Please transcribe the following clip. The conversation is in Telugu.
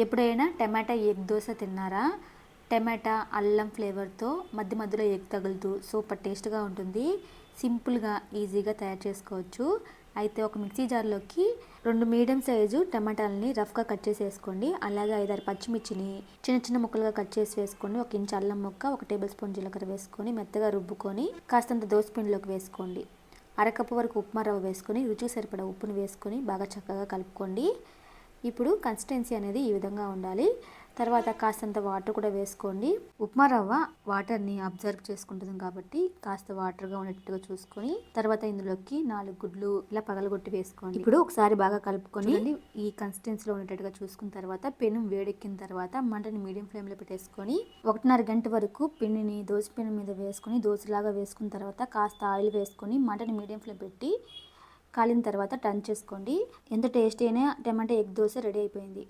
ఎప్పుడైనా టమాటా ఎగ్ దోశ తిన్నారా? టమాటా అల్లం ఫ్లేవర్తో మధ్య మధ్యలో ఎగ్ తగులుతూ సూపర్ టేస్ట్గా ఉంటుంది. సింపుల్గా ఈజీగా తయారు చేసుకోవచ్చు. అయితే ఒక మిక్సీ జార్లోకి రెండు మీడియం సైజు టమాటాలని రఫ్గా కట్ చేసి వేసుకోండి అలాగే ఐదారు పచ్చిమిర్చిని చిన్న చిన్న ముక్కలుగా కట్ చేసి వేసుకోండి. ఒక ఇంచు అల్లం ముక్క ఒక టేబుల్ స్పూన్ జీలకర్ర వేసుకొని మెత్తగా రుబ్బుకొని కాస్తంత దోసపిండిలోకి వేసుకోండి. అరకప్పు వరకు ఉప్మా రవ్వ వేసుకొని రుచికి సరిపడా ఉప్పుని వేసుకొని బాగా చక్కగా కలుపుకోండి. ఇప్పుడు కన్సిస్టెన్సీ అనేది ఈ విధంగా ఉండాలి. తర్వాత కాస్తంత వాటర్ కూడా వేసుకోండి. ఉప్మా రవ్వ వాటర్ని అబ్జర్వ్ చేసుకుంటుంది కాబట్టి కాస్త వాటర్గా ఉండేట్టుగా చూసుకొని తర్వాత ఇందులోకి నాలుగు గుడ్లు ఇలా పగలగొట్టి వేసుకోండి. ఇప్పుడు ఒకసారి బాగా కలుపుకొని ఈ కన్సిస్టెన్సీలో ఉండేట్టుగా చూసుకున్న తర్వాత పెను వేడెక్కిన తర్వాత మంటని మీడియం ఫ్లేమ్లో పెట్టేసుకొని ఒకటిన్నర గంట వరకు పిండిని దోశ పిండి మీద వేసుకొని దోశలాగా వేసుకున్న తర్వాత కాస్త ఆయిల్ వేసుకొని మంటని మీడియం ఫ్లేమ్ పెట్టి కాలిన తర్వాత టర్న్ చేసుకోండి. ఎంత టేస్టీ అయినా టమాటా ఎగ్ దోశ రెడీ అయిపోయింది.